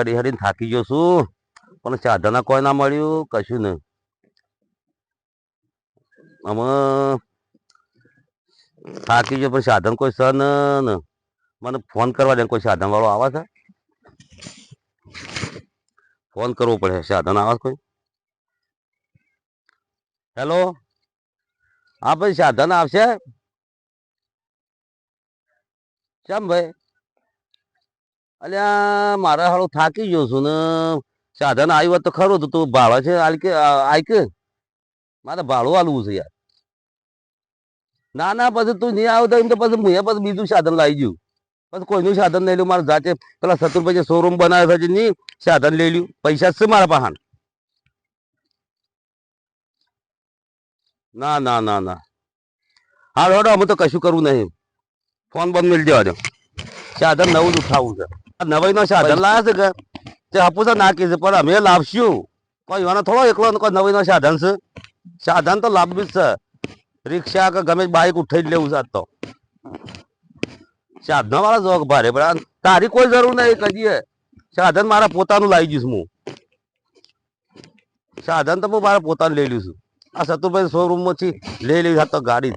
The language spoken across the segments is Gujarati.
હરી હરીને થાકી ગયો પણ સાધના કોઈ ના મળ્યું, કશું નહીં. થાકી ગયો, પણ સાધન કોઈ સર ને મને ફોન કરવા દે કોઈ સાધન વાળો આવે છે? ફોન કરવો પડે, સાધન આવે કોઈ? હેલો? હા ભાઈ, સાધન આવશે? કેમ ભાઈ? અલ્યા મારા હાળો થાકી ગયો છું ને. સાધન આવ્યું હોત તો ખરું તો તું ભાડો છે આલ કે આય કે. મારે ભાડું આલવું છે યાર. ના ના, પછી તું નહીં આવ્યો એમ તો પછી મેં પછી બીજું સાધન લાવી ગયું. પછી કોઈનું સાધન લઈ લ્યું, મારે જાતે પેલા શત્રુભાઈ શોરૂમ બનાવે છે નહીં, સાધન લઈ લ્યું. પૈસા છે મારા પાસે. ના ના ના ના. હા રોડો અમે તો કશું કરવું નહીં. ફોન બંધ મળી જવા દો. સાધન નવું જ ઉઠાવવું છે. નવાઈનો સાધન લાવે કે? તે હાપુસા નાખી છે પણ અમે લાવશું. કોઈ એવાનો થોડો એકલો કોઈ નવાઈનો સાધન છે સાધન તો લાવવું જ છે. રિક્ષા કે ગમે બાઇક ઉઠાઈ જ લેવું છે તો. સાધનો વાળા જોગ ભારે, પણ તારી કોઈ જરૂર નહીં કદીએ સાધન મારા પોતાનું લાવી જઈશ હું. સાધન તો હું મારા પોતાનું લઈ લઉં છું. આ સતુભાઈ શોરૂમમાંથી લઈ લઈ તો ગાડી.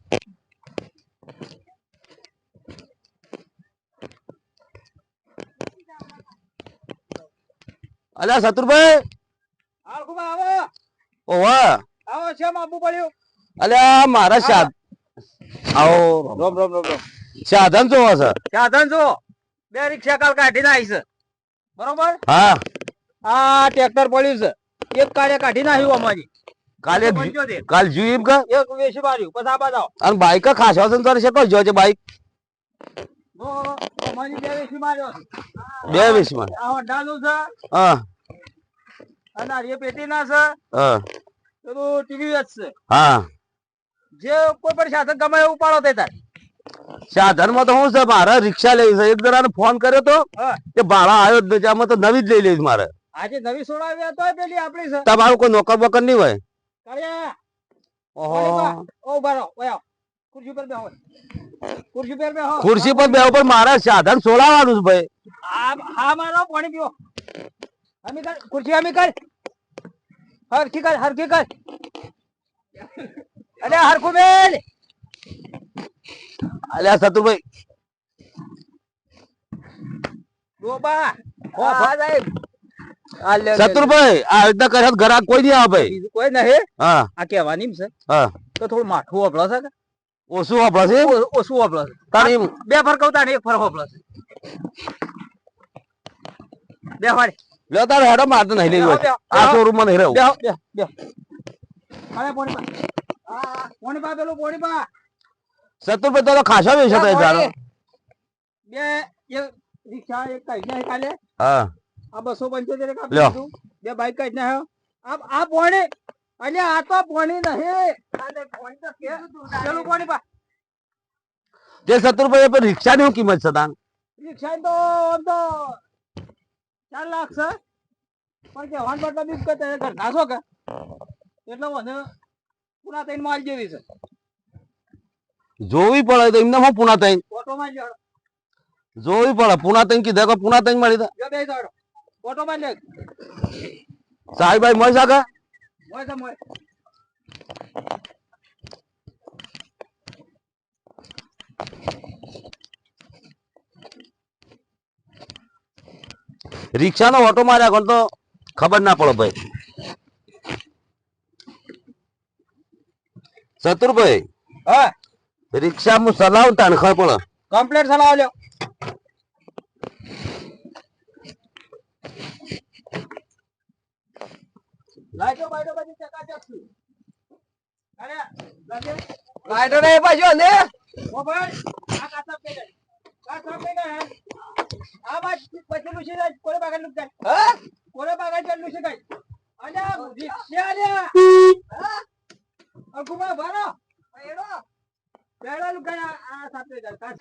અલ્યા શત્રુભાઈ ઓવા આવો. છે આપવું પડ્યું? અલ્યા મારા સાધ આવો. રોમ રોમ રોમ રોમ. સાધન જોવો છે સાધન જો બે રિક્ષા કાલ કાઢીને આવી છે. બરોબર? હા. આ ટ્રેક્ટર પડ્યું છે. એક કાળે કાઢી નાખ્યું અમારી. કાલે કાલ જોયું એમ એક વેસી માર્યું પછી આ બાજુ આવો. અને બાઈક ખાસા છે તારે છે કોઈ જોજે બાઈક બે વેસી માં આ હોન્ડાનું છે. હા. અને આ એ પેટીના છે. હા. પેલું ટીવીએસ છે હા. જે કોઈ પણ સાધન ગમે એવું ઉપાડો તે તાર. સાધનમાં તો શું છે મારે રિક્ષા લેવી છે. એક જણાને ફોન કર્યો તો હા. કે ભાડા આવ્યો જ નથી આમાં તો નવી જ લઈ લઈશ મારે. આજે નવી સોડાવી તો પેલી આપણી છે. તમારું કોઈ નોકર બોકર નહીં હોય? ઓહો. ઓ બારો ઓય. ખુરશી પર બેહો. ખુરશી પર બેહો. ખુરશી પર બેહો પણ મારા સાધન સોલાવાનું છે ભાઈ. હા મારો પાણી પીવો. અમી કર ખુરશી અમી કર. હરખી કર હરખી કર. અરે હરખું બેન અલ્યા સતુભાઈ. સાહેબ. લે, લે. શત્રુભાઈ આ રીતના કર્યા ઘરાક કોઈ નહીં આવે ભાઈ. કોઈ નહીં. હા. આ કહેવાની છે. હા. તો થોડું માઠું હોપલો છે કે? ઓછું વાપરે છે ઓછું હોપલો છે. તારે એમ બે ફર આવતા ને એક ફર હોપલો છે. બે ફર લ્યો તારે હેડો મારતો નહીં લેવી આ શોરૂમમાં નહીં રહેવું. બે બે અરે પોણી પા આ પોણી પા પેલું પોણી પા શત્રુભાઈ તો ખાસા વેચે તો જાણો બે એક રિક્ષા એક કઈ નાખી કાલે હા. આ બસો પંચોતેર બે બાઈક કઈ ના આ આ પોણી અલ્યા આ તો પોણી નહીં. તે તો પેલું પોણી પા જે રૂપિયા પર રિક્ષા ની કિંમત છે તાન? રિક્ષા તો આમ તો ચાર લાખ છે. પણ કે હોન બટલા બી કે તારે ઘર નાસો કે? એટલે મને પૂરા તૈન માલ જેવી છે. જોવી પડે તો એમને હું પુના તૈન ઓટો માં જડો જોવી પડે. પુના તૈન કીધા કે પુના તઈ મળી જો બે જડો ઓટો માં લે સાહેબાઈ મળી શકે? મોય છે મોય રિક્ષાનો ઓટો માર્યા કોણ તો? ખબર ના પડો ભાઈ. શત્રુભાઈ હા. રિક્ષા હું સલાવતા ને ખબર પડે. કમ્પ્લેટ ચલાવો લ્યો લાઈટો બાઈટો બધી ચકાચક છે. અરે, લાગે? લાઈટો નહીં પાછો ને મોબાઈલ, આ કાચા પે જાય. કાચા પે જાય. આ બાજ પછી લૂસી જાય. કોને બાગડ લૂસ જાય? હા? કોને બાગડ જાય લૂસી જાય? અલ્યા, રિક્ષા અલ્યા. હા? અંકુમાં ભરો. એડો. લૂસ જાય. આ- સાપ જાય. કાચ.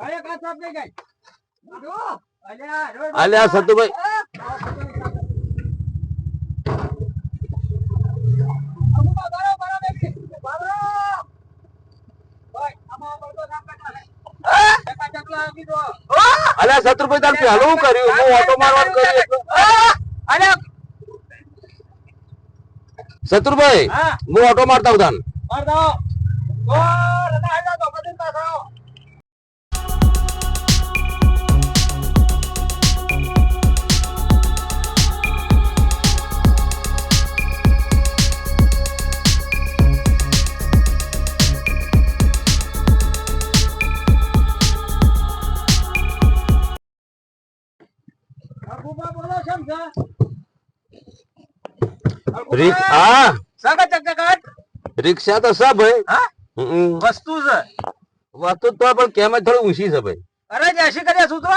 અરે, કાચ સાપ જાય. આડો. અલ્યા, રોડ અલ્યા સતુભાઈ અંકુમાં ભરો, ભરો બેબી. ભરો. ઓય, આમાં પડતો સાપ પે જાય. ચકાચક લાવી દો. અલ્યા શત્રુભાઈ તાર પહેલું કર્યું? હું ઓટો મારવાનું કર્યું. અલ્યા શત્રુભાઈ હું. ઓટો મારતા હું તાન હા. રિક્ષા તો સબ ભાઈ? વસ્તુ છે. વસ્તુ તો પણ કેમ જ થોડી ઊંચી છે ભાઈ. અરે જયસી કર્યા શું તો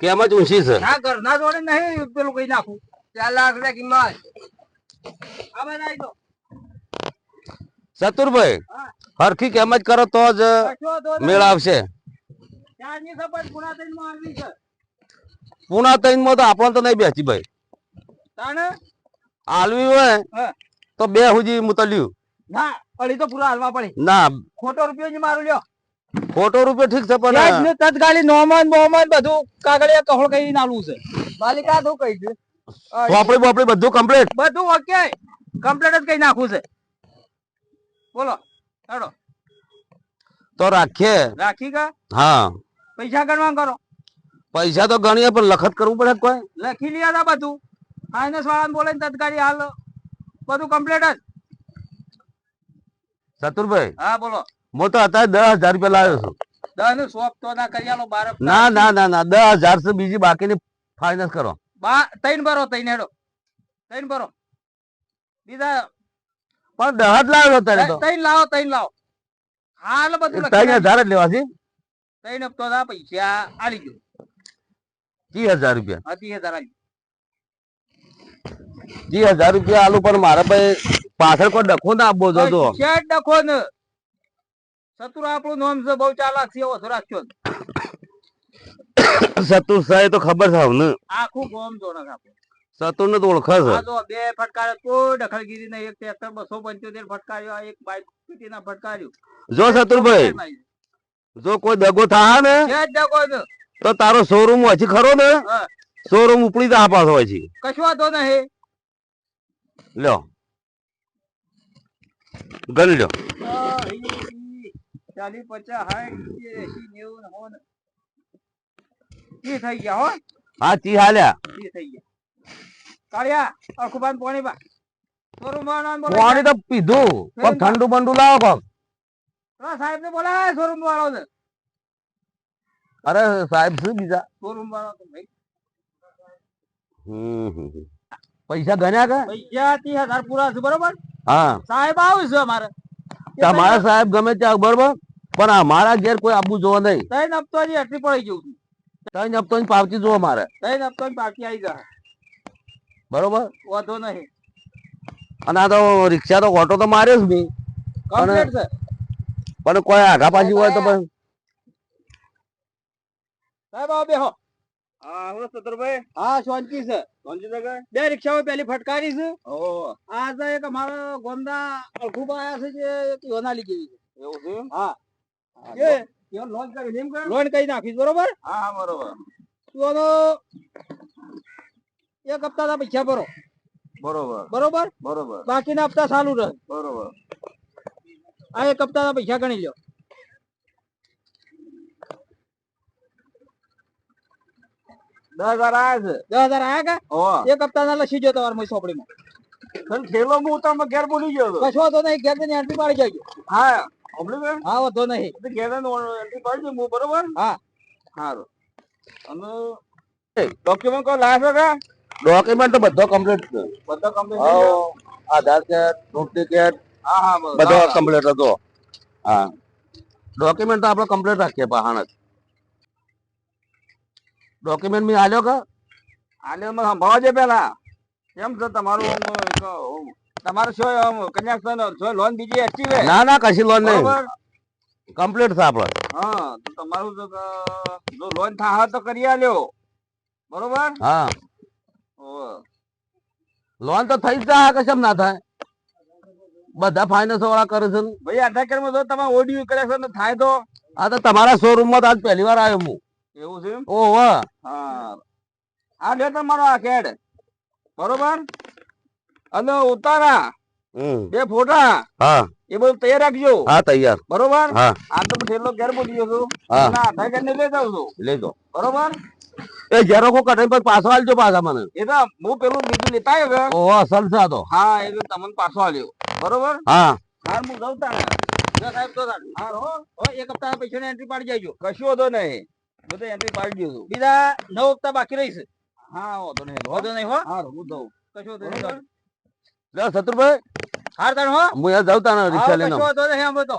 કેમ જ ઊંચી છે. ના ઘરના જોડે નહીં પેલું કઈ નાખું. ચાર લાખ રૂપિયા કિંમત. દો. હરખી કેમ જ કરો તો જ મેળ આવશે. પુના થઈને માં તો આપણને તો નહીં બેસી ભાઈ. આલવી હોય તો બે હુજી મુતલ્યું ના અલી તો પૂરા હાલવા પડી. ના. ખોટો રૂપિયો જ મારું લ્યો. ખોટો રૂપિયો ઠીક છે પણ ને તત્કાલી નોમન બોમન બધું કાગળિયા કહોળ કઈ નાલું છે. માલિકા તો કહી છે? ચોપડી બોપડી બધું કમ્પ્લીટ બધું ઓકે કમ્પ્લીટ જ કઈ નાખું છે. બોલો ચાલો તો રાખીએ. રાખી કા? હા. પૈસા ગણવા કરો. પૈસા તો ગણીએ પણ લખત કરવું પડે કોઈ? લખી તા બધું. ફાઇનાન્સ વાળાને બોલે તત્કાળી હાલ બધું કમ્પ્લીટ જ. ચતુરભાઈ હા બોલો. હું તો અત્યારે દસ હજાર રૂપિયા લાવ્યો છું. દસનું તો ના કરી આલો બાર ના ના ના ના દસ હજાર છે બીજી બાકીની ફાઇનાન્સ કરો. બા તૈન ભરો તૈન હેડો. તૈન ભરો. બીજા પણ દસ જ લાવ્યો અત્યારે તો. તૈન લાવો તૈન લાવો. હાલ બધું લખી હજાર જ લેવા છે? તૈન હપ્તો પૈસા આલી ગયો. ત્રીસ હજાર રૂપિયા. હતી હજાર આલી ત્રીસ હજાર રૂપિયા આલુ પણ મારા ભાઈ પાછળ કોઈ ડખો ના આપવો શેઠ ડખો ને? સતુર આપણું નામ છે બહુ ચાલાક છે ઓછો રાખ્યો સતુર સાહેબ તો ખબર છે અમને. આખું ગોમ જોડે આપણે સતુર ને તો ઓળખે છે. આ જો બે ફટકાર કોઈ દખલગીરી નહીં. એક ટ્રેક્ટર બસો પંચોતેર ફટકાર્યો એક બાઇક ના ફટકાર્યું. જો સતુરભાઈ જો કોઈ દગો થા ને ડખો ને. તો તારો શોરૂમ હોય છે ખરો ને? શોરૂમ ઉપડી તા પાસ હોય છે કશું વાંધો નહીં. લ્યો ગણ લ્યો ચાલીસ પચાસ સાઠ થઈ ગયા હો હા ચી હાલ્યા થઈ ગયા કાળિયા અખુબાન પોણી બા પાણી તો પીધું પણ ઠંડુ બંડુ લાવો કોક. સાહેબ ને બોલાય શોરૂમ વાળો ને અરે સાહેબ શું બીજા? શોરૂમ વાળો તો ભાઈ. હમ. પૈસા ગણ્યા કે? પૈસા ત્રીસ હજાર પૂરા છે બરોબર? હા. સાહેબ આવે છે અમારે. તમારા સાહેબ ગમે ત્યાં બરોબર? પણ અમારા ઘેર કોઈ આપવું જોવા નહીં. ત્રણ હપ્તો ની એટલી પડી ગયું ત્રણ હપ્તો ની પાવતી જોવા મારે. ત્રણ હપ્તો ની પાવતી આવી જાય. બરોબર? વાંધો નહીં. અને આ તો રિક્ષા તો ઓટો તો માર્યો જ નહીં. પણ કોઈ આઘા પાછી હોય તો પણ સાહેબ આવો બેહો. હા સતરભાઈ હા શાંતિ છે. શાંતિ છે બે રિક્ષાઓ પેલી ફટકારી છે. આ તો એક અમારો ગોંદા અળખુબા આયા છે જે યોનાલી જેવી છે. એવું છે હા. એ લોન કરી લોન કરી નાખીશ બરોબર? હા હા બરોબર. તો એક હપ્તાના પૈસા ભરો. બરોબર. બરોબર? બરોબર. બાકીના હપ્તા ચાલુ રહે. બરોબર. આ એક હપ્તાના પૈસા ગણી લ્યો. દસ હજાર આયા છે. દસ હજાર આયા કા? એક હપ્તાના લસી જો તમારે હું તમે ઘેર બોલી ગયો કશો વાંધો નહીં ઘેરની એન્ટ્રી પાડી જજો. હા હા વાંધો નહીં. ઘેર એન્ટ્રી પાડી હું બરોબર? હા. સારું. અને ડોક્યુમેન્ટ કોઈ લાવ્યા કા? ડોક્યુમેન્ટ તો બધો કમ્પ્લીટ છે. બધો કમ્પ્લીટ આધાર કાર્ડ ડુપ્લિકેટ હા હા બધો. કમ્પ્લીટ હતો. હા. ડોક્યુમેન્ટ તો આપણે કમ્પ્લીટ રાખીએ પહાણ જ ડોક્યુમેન્ટ મેં આલ્યો કે? આલ્યો મને સંભાળવા છે પેલા કેમ છે તમારું? તમારે શું કન્યાસ્થાન શું લોન બીજી એચી હોય ના ના કશી લોન નહીં. કમ્પ્લીટ છે આપણે હા તો તમારું જો લોન થાય તો કરી આલ્યો. બરોબર? હા. લોન તો થઈ જ જાય કશમ ના થાય. બધા ફાઇનાન્સ વાળા કરે છે ભાઈ આધાર કાર્ડમાં તમે ઓડિયો કરે છે ને થાય તો? આ તો તમારા શોરૂમમાં આજ પહેલી વાર આવ્યો હું. એવું છે? ઓહો હા. આ લે તમારો આ કેડ બરોબર? અને ઉતારા. બે ફોટા. હા. એ બધું તૈયાર રાખજો. હા તૈયાર. બરોબર? હા. આ તો થેલો ઘેર બોલી ગયો છું હા. આધાર કાર્ડ ને લઈ જાઉં છું. લઈ બરોબર? એ ઝેરોકો કઢાઈ પછી પાછો આલજો પાછા મને. એ તો હું પેલું બીજું લેતા આવ્યો કે ઓહો સલસા તો. હા એ તો તમને પાછો આલ્યો. બરોબર? હા. હાર હું જવતા ને સાહેબ તો હો. હો, એક હપ્તા પૈસા એન્ટ્રી પાડી જાયજો કશું હતો નહીં. બધું એન્ટ્રી પાડી દીધું બીજા નવ હપ્તા બાકી રહીશ હા વાંધો નહીં વાંધો નહીં હો. હા હું દઉં કશું લે શત્રુભાઈ. હાર તાણ હો. હું યાર જાઉં તાણ રિક્ષા લઈને કશું વાંધો નહીં આમ તો.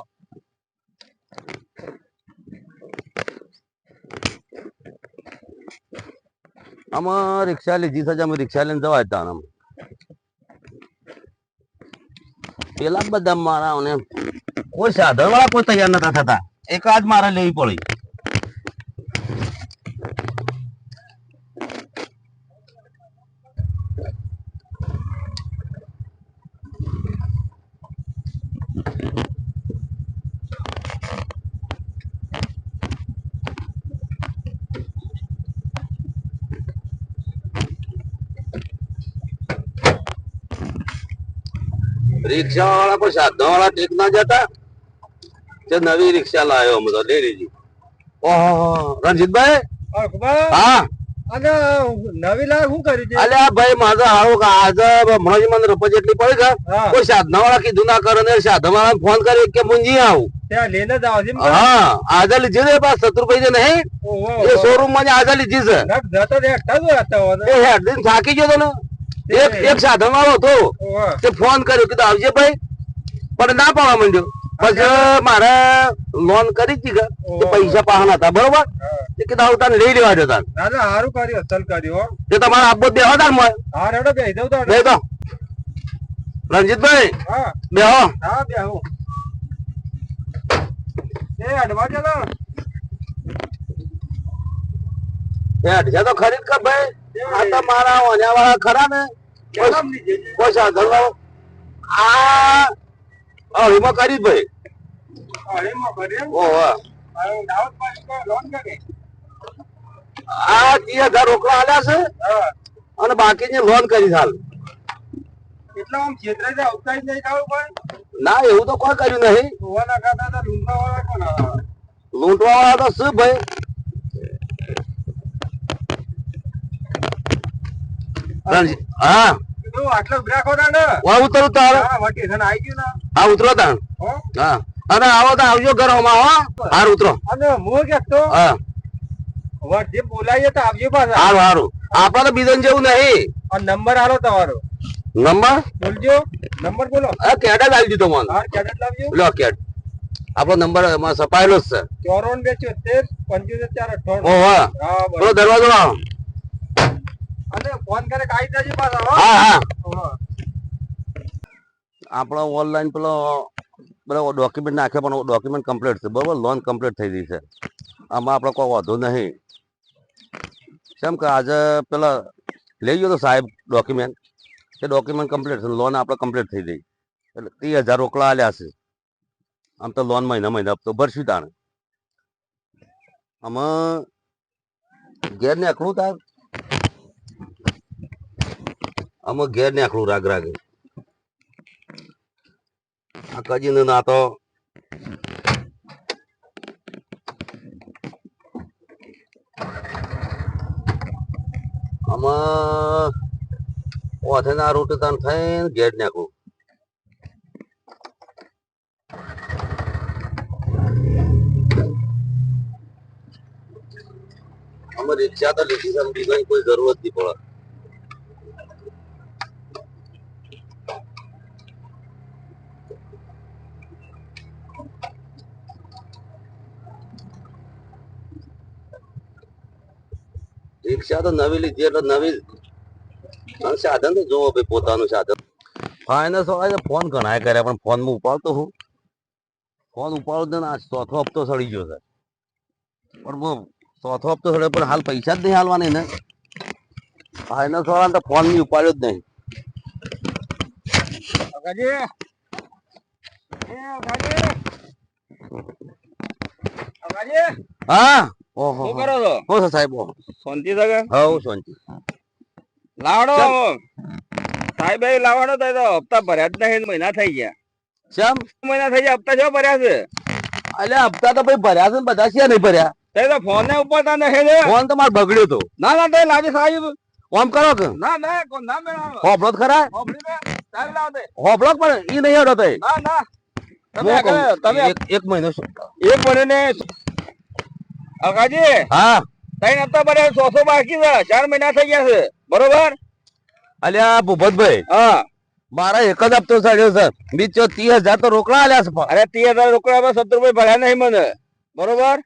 આમાં રિક્ષા લીધી છે અમે રિક્ષા લઈને જવા હતા આમ. પેલા બધા મારા કોઈ સાધન વાળા કોઈ તૈયાર નતા થતા. એક આજ મારે લેવી પડી. રિક્ષા વાળા કોઈ સાધન વાળા ટેક ના જતા? તે નવી રિક્ષા લાવ્યો અમે તો લઈ ઓહો. રણજીતભાઈ? હા, અને નવી લાખ શું કર્યું છે? અલ્યા ભાઈ મારે હારો કે આજે હમણાં જ મને રપા જેટલી પડી કોઈ સાધન વાળા કીધું ના કરે ને સાધન વાળા ફોન કર્યો કે મુંજી આવું. ત્યાં લઈને જ આવજે હા આજે લીધી છે પાસ છે નહીં. એ શોરૂમમાં આજે લીધી છે. હેડ થાકી ગયો તો ને. એક એક સાધન વાળો હતો. તે ફોન કર્યો કીધું આવજે ભાઈ. પણ ના પાડવા માંડ્યો. પછી મારે લોન કરી હતી કે પૈસા પાહના હતા બરોબર. તે કીધું આવું તને લઈ લેવા ના ના હારું કર્યું અસલ કર્યું તે તમારે આપવો બે હતા ને હા રેડો બે દઉં તો બે તો. રણજીતભાઈ હા. બેહો હા. બેહો એ અડવા તો ખરીદ કર ભાઈ. આ તો મારા ઓન્યા વાળા ખરા ને. કોઈ સાધન આ અઢીમાં કરી ભાઈ. આ ત્રીસ હજાર રોકડા આલ્યા છે. અને બાકીની લોન કરી હાલ. ના એવું તો કોઈ કર્યું નહીં. લૂંટવા વાળા તો શું ભાઈ? હા. ઉતરું તારે હા, હા ઉતરો તાણ હા? અને આવો તો આવજો ઘરમાં હો. હાર ઉતરો. હું હા. વર બોલાવીએ તો આવજો પાછા. હારું હારું. આપડે તો બીજન જેવું નહીં. નંબર આલો તમારો. નંબર? બોલજો. નંબર બોલો. આ કેડ જ આલી દીધો મને. હા કેડેટ લાવજો. લો કેડ આપણો નંબર એમાં સપાયેલો જ છે. ચોરોન બે ચોતેર પંચોતેર ચાર અઠાણું ઓહો. હા બરોબર. દરવાજો લાવો અને ફોન કરે કાઈ દેજો પાછા હો? હા હા હા. આપણો ઓનલાઈન પેલો બરાબર ડોક્યુમેન્ટ નાખે પણ ડોક્યુમેન્ટ કમ્પ્લીટ છે બરોબર? લોન કમ્પ્લીટ થઈ ગઈ છે. આમાં આપણે કોઈ વાંધો નહીં. કેમ કે આજે પેલા લઈ ગયો તો સાહેબ ડોક્યુમેન્ટ એ ડોક્યુમેન્ટ કમ્પ્લીટ છે લોન આપણે કમ્પ્લીટ થઈ ગઈ. એટલે ત્રીસ હજાર રોકડા આલ્યા છે. આમ તો લોન મહિના મહિના તો ભરશું તાણે. આમાં ઘેરને આખલું તાર આમાં ઘેર ને આખલું રાગ રાગે. આ કજીને ના તો આમાં ઓથે ના રૂટ તન થઈને ગેટ નાખું અમે રિક્ષા તો લીધી છે બીજાની કોઈ જરૂરત નહીં પડે રિક્ષા તો નવી લીધી એટલે નવી સાધન તો જોવો ભાઈ પોતાનું સાધન. ફાઇનાન્સ વાળા ફોન ઘણા કર્યા પણ ફોનમાં ઉપાડતો હું. ફોન ઉપાડતો ને આ ચોથો હપ્તો સડી ગયો છે. પણ ચોથો હપ્તો સડ્યો પણ હાલ પૈસા જ નહીં હાલવાની ને ફાઇનાન્સ વાળા તો ફોનની ઉપાડ્યો જ નહીં. હા? શું કરો છો? હો સાહેબ શાંતિ સગા હવ શાંતિ. લાવડો સાહેબ એ લાવવાનો તો હપ્તા ભર્યા જ નહીં મહિના થઈ ગયા. શેમ મહિના થઈ ગયા હપ્તા જો ભર્યા છે? અલ્યા હપ્તા તો ભાઈ ભર્યા છે બધા છે નહીં ભર્યા. તે તો ફોન ને ઉપરતા નહીં ફોન તો મારે બગડ્યો તો. ના ના તે લાવી સાહેબ. ઓમ કરો કે? ના ના કોઈ ના મેળાવો? ખરા. હોભળી ને સાહેબ લાવ દે હોફળો પણ ઈ નહીં હેડો ના ના. તમે એક મહિનો એક મહિને ને અકાજી હા. ત્રણ હપ્તા ભર્યા સોસો બાકી છે ચાર મહિના થઈ ગયા છે બરોબર? અલ્યા ભૂપતભાઈ. હા. મારા એક જ હપ્તો સાડ્યો છે. બીજો ત્રીસ હજાર તો રોકડા આલ્યા છે પણ. અરે ત્રીસ હજાર રોકડા સત્તર રૂપિયા ભર્યા નહીં મને. બરોબર?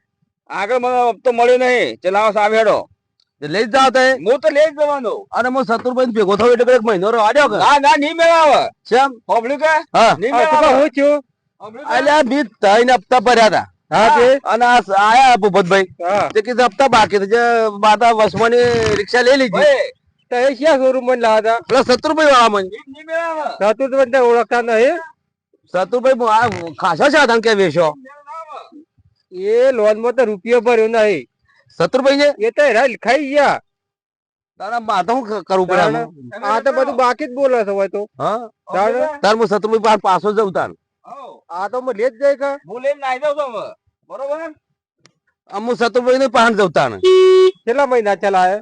આગળ મને હપ્તો મળ્યો નહીં. ચલાવો સાહેબ હેડો. લઈ જ જાવ તે. હું તો લઈ જ જવાનો. અને હું સતુરભાઈ ભેગો થયો એટલે એક મહિનો કે? ના ના નહીં મેળાવે. ચમ પબ્લિક કે? હા. નહીં મેળાવે. હું છું. અલ્યા બી ત્રણ હપ્તા ભર્યા હતા. હા તે અને આ આયા ભૂપતભાઈ. તે કીધું હપ્તા બાકી જે માતા વસવાની રિક્ષા લઈ લીધી. તો એ ક્યાં શોરૂમમાં લાવ્યા પેલા વાળા મને. હતા ઓળખતા નહીં. આ ખાસા સાધન કે વેચો. એ લોનમાં તો રૂપિયો ભર્યો નહીં. શત્રુભાઈ ને એ તો હેરા ખાઈ ગયા. તારા માથે હું કરવું પડે? આ તો બધું બાકી જ બોલે છે હોય તો. હા? તારે હું સતુરભાઈ પાસે પાછો જઉં તાર. આ તો મને લેજ જ જાય કે હું લઈને નાહી જાઉં છું. બરોબર અમુ સતુભાઈ ને પાસે જવતા ને કેટલા મહિના ચલાય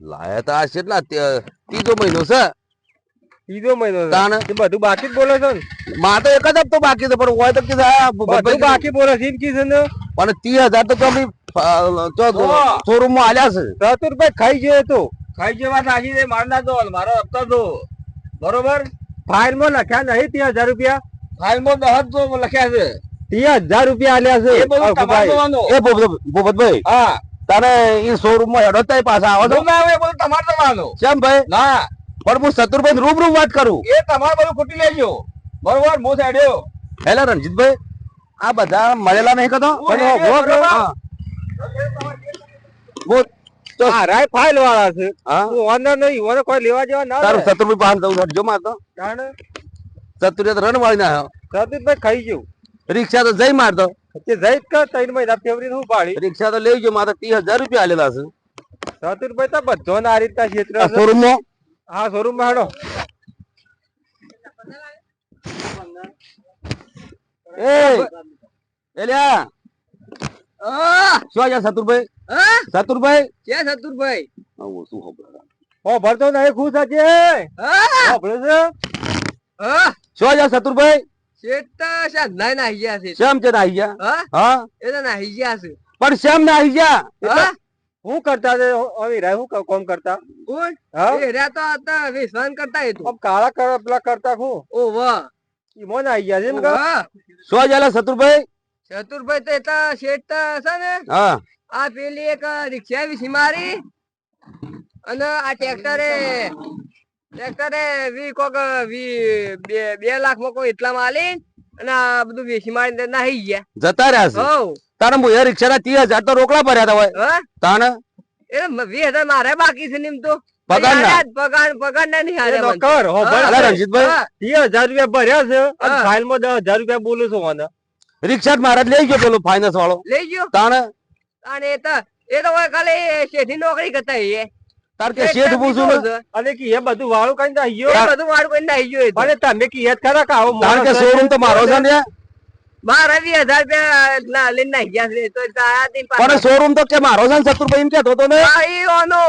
લાયા? તો આ કેટલા તે- ત્રીજો મહિનો છે. ત્રીજો મહિનો છે. તાણ. બધું બાકી જ બોલે છે ને? માં તો એક જ હપ્તો બાકી છે પણ હોય તો બધું બાકી બોલે છે એમ છે ને? પણ ત્રીસ હજાર તો ઓહ. શોરૂમમાં આલ્યા છે. ચતુરભાઈ ખાઈ ગયો તો. ખાઈ જવા નાખી દે માર ના દો મારો હપ્તો દો. બરોબર? ફાઇલમાં લખ્યા નહીં ત્રીસ હજાર રૂપિયા. ફાઇલમાં દસ તો લખ્યા છે. ત્રીસ હજાર રૂપિયા આલ્યા છે. એ બધું તમારે અલ્પભાઈ. જોવાનું. એ ભૂપત- ભૂપતભાઈ હા. તારે એ શોરૂમમાં હેડો તાય પાછા આવો છો? ના એ બધું તમારે જોવાનું. કેમ ભાઈ? ના. પણ હું સતુરભાઈ રૂબરૂ વાત કરું. એ તમારે બધું ખૂટી લેજો. બરોબર હું સાઈડ્યો હેલા રણજીતભાઈ આ બધા મળેલા નહીં કતો? હું. હા. તો આ રાય ફાઇલ વાળા છે. હા. હું ઓનર નહીં ઓનર કોઈ લેવા જેવા ના તારું રહે. સતુરભાઈ પાસે જવું હટજો માં તો રન વાળી ના સતુરભાઈ ખાઈ ગયું. રિક્ષા તો જઈ મારતો તે. જઈ કા ત્રણ મહિના ફેવરી હું પાડી. રિક્ષા તો લઈ ગયો મારે ત્રીસ હજાર રૂપિયા આલેલા છે. સતુરભાઈ તો બધો આ રીતના ક્ષેત્ર શોરૂમમાં હા શોરૂમમાં હેડો. એ એલ્યા. શું છે સતુરભાઈ? સતુરભાઈ? ક્યાં સતુરભાઈ? આવું શું ખબર ભરતો નહીં ખુશ છે સાંભળે છે? શું છે શત્રુભાઈ? શેઠતા ના નાહી ગયા છે. શ્યામ છે નાહી ગયા? હા? એ તો નાહી ગયા છે. પણ શ્યામ નાહી ગયા? હા? હું કરતા છે હવે રાય હું કોમ કરતા? કોણ? એ રહ્યા તો હતા વિશ્વાન કરતા એ તો. કાળા કર પેલા કરતા હું? ઓ વાહ. ઈ મોન આવી ગયા છે એમ કે શું છે સતુરભાઈ ચતુરભાઈ તો એટલા શેઠ તો છે ને? હા. આ પેલી એક રિક્ષા વિસી મારી. અને આ ટ્રેક્ટરે ટ્રેક્ટરે વી કોક વી બે બે લાખમાં કોઈ એટલા આલી અને આ બધું વેચી મારી નાહી ગયા. જતા રહ્યા છે? હો તારે રિક્ષા ના ત્રીસ હજાર તો રોકડા ભર્યા હતા હોય. તાને એ વી હજાર મારે બાકી છે નિમ તો. પગાર ના? પગાર પગાર ના નહીં હારે કર હો હા. રણજીતભાઈ ત્રીસ હજાર રૂપિયા ભર્યા છે અને. ફાઇલમાં દસ હજાર રૂપિયા બોલું છું મને. રિક્ષા મારા લઈ ગયો પેલો ફાઇનાન્સ વાળો. લઈ ગયો? તાને અને એ તો એ તો ખાલી શેઠી નોકરી કરતા એ તાર કે શેઠ પૂછું અને કે એ બધું વાળું કઈ ના એ બધું વાળું કઈ તો. અને તમે કે યાદ ખરા કે આવો તાર કે શોરૂમ તો મારો છે ને મારા વીસ હજાર રૂપિયા લઈને નાહી છે. તો. પણ શોરૂમ કે મારો છે ને એમ કેતો ઓનો.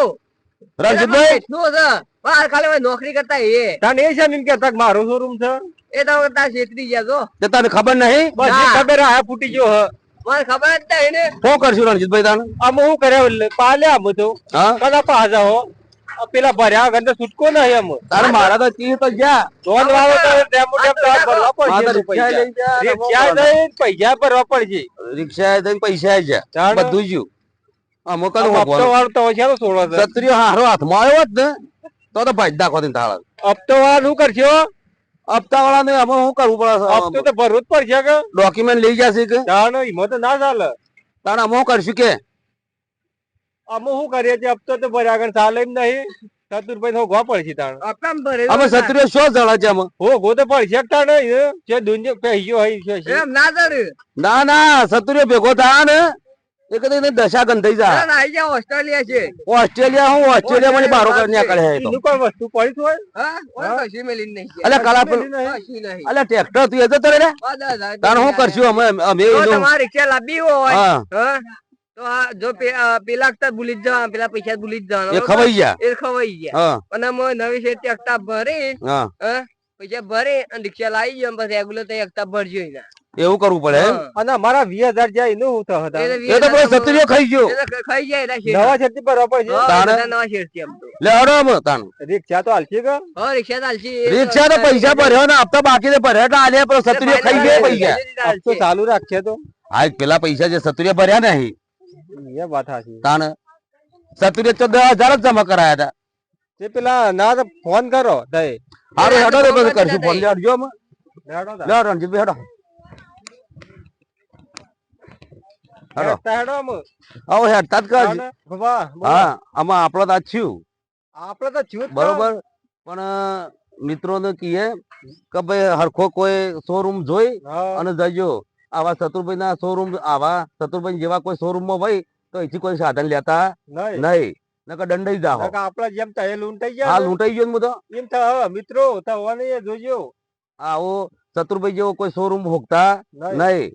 રણજીતભાઈ? શું છે? બહાર ખાલી નોકરી કરતા એ. તને એ છે એમ કેતા કે મારો શોરૂમ છે? એ તો તાર છેતરી ગયા તો તને ખબર નહીં? બસ. ખબર આ ફૂટી ગયો મને ખબર જ નહીં ને. શું કરશું રણજીતભાઈ તાને આમ હું કર્યા પાલ્યા આમ તો. કદા પાછા હો. પેલા ભર્યા વગર છૂટકો નહીં એમ તારે મારા તો ત્રીસ તો ગયા. લોન વાળો તો ડેમો ડેમ તો ભરવા પડશે રિક્ષા ગયા, પૈસા ભરવા પડશે. રિક્ષા થઈને પૈસા જ બધું જ અમુક હપ્તો. વાળો તો છે સોળો છે હારો હાથમાં આવ્યો જ ને તો તો ભાઈ દાખો થાળ હપ્તો વાર શું કરશો હપ્તા વાળા ને અમે શું કરવું હપ્તો પડે તો ભરવું જ પડશે કે? ડોક્યુમેન્ટ લઈ જશે કે? જાણો એમાં તો ના ચાલે. તાણે અમે શું કરશું કે? અમે શું કરીએ છીએ? હપ્તો તો ભર્યા આગળ ચાલે એમ નહીં. ચતુરભાઈ તો ગો પડશે તાણ. ભરે અમે છત્રીઓ શું જળે છે અમે હો તો પડશે તાણ. જે દુનિયા હોય છે. એમ ના જડે. ના ના સતુરીઓ ભેગો થાય ને. એ કદી ને દશા ગંધાઈ જાય ના, આઈ જાઓ ઓસ્ટ્રેલિયા છે. ઓસ્ટ્રેલિયા હું ઓસ્ટ્રેલિયા મને બારો કરી નીકળે હે તો કોઈ વસ્તુ પડી તો હોય? હા ઓય કશી મેલી નહીં છે. અલ્યા કાલા પર. અલ્યા ટ્રેક્ટર તું એ તો રે તાર શું દા, કરશું? અમે અમે જો તમારે રિક્ષા લાબી હોય હા. હા, તો આ જો પેલા હપ્તા ભૂલી જ જવા પેલા પૈસા ભૂલી જ જવાના એ ખવાઈ ગયા. એ ખવાઈ ગયા. હા. અને મો નવી શેરથી હપ્તા ભરી હા. હા, પૈસા ભરી અને રિક્ષા લાવી ગયો બસ રેગ્યુલર તો હપ્તા ભરજો એના. એવું કરવું પડે અને અમારા વીસ હજાર જાય એનું શું થયું એ તો એ તો પેલો સત્રીયો ખાઈ ગયો. ખાઈ જાય નવા છેતી પર પડે છે હા, નવા શેર છે આમ તો. લે હડો અમે તાણ. રિક્ષા તો હાલશે કે? હા, રિક્ષા તો હાલશે. રિક્ષા તો પૈસા ભર્યો ને હપ્તા બાકી ને ભર્યા એટલે આલે પેલો સત્રીયો ખાઈ ગયો પૈસા. હપ્તો ચાલુ રાખશે તો. હા પેલા પૈસા જે સત્રીયા ભર્યા ને અહીં. એ વાત હાચી. તાણ? સત્રીય તો દસ હજાર જ જમા કરાયા હતા. તે પેલા ના તો ફોન કરો તઈ હારું હેડો તો ફોન કરશું ફોન લે હડજો અમે હેડો. લે રણજીતભાઈ હેડો. હેડો. હેડો આવો હેડતા જ કર તાને, બાબા, બોલો. હા આમાં આપણો તો થયું. આપણે તો છું બરોબર. પણ મિત્રોને કહીએ કે ભાઈ હરખો કોઈ શોરૂમ જોઈ અને જજો. આવા શત્રુભાઈ ના શોરૂમ આવા શત્રુભાઈ જેવા કોઈ શોરૂમમાં હોય તો અહીંથી કોઈ સાધન લેતા નહીં. નકર દંડાઈ જાઓ આપડા જેમ તો લૂંટાઈ હા ગયા ને, લૂંટાઈ ગયો તો એમ તો મિત્રો તો જોજો. આવો શત્રુભાઈ જેવો કોઈ શોરૂમ ભોગતા નહીં. નહીં.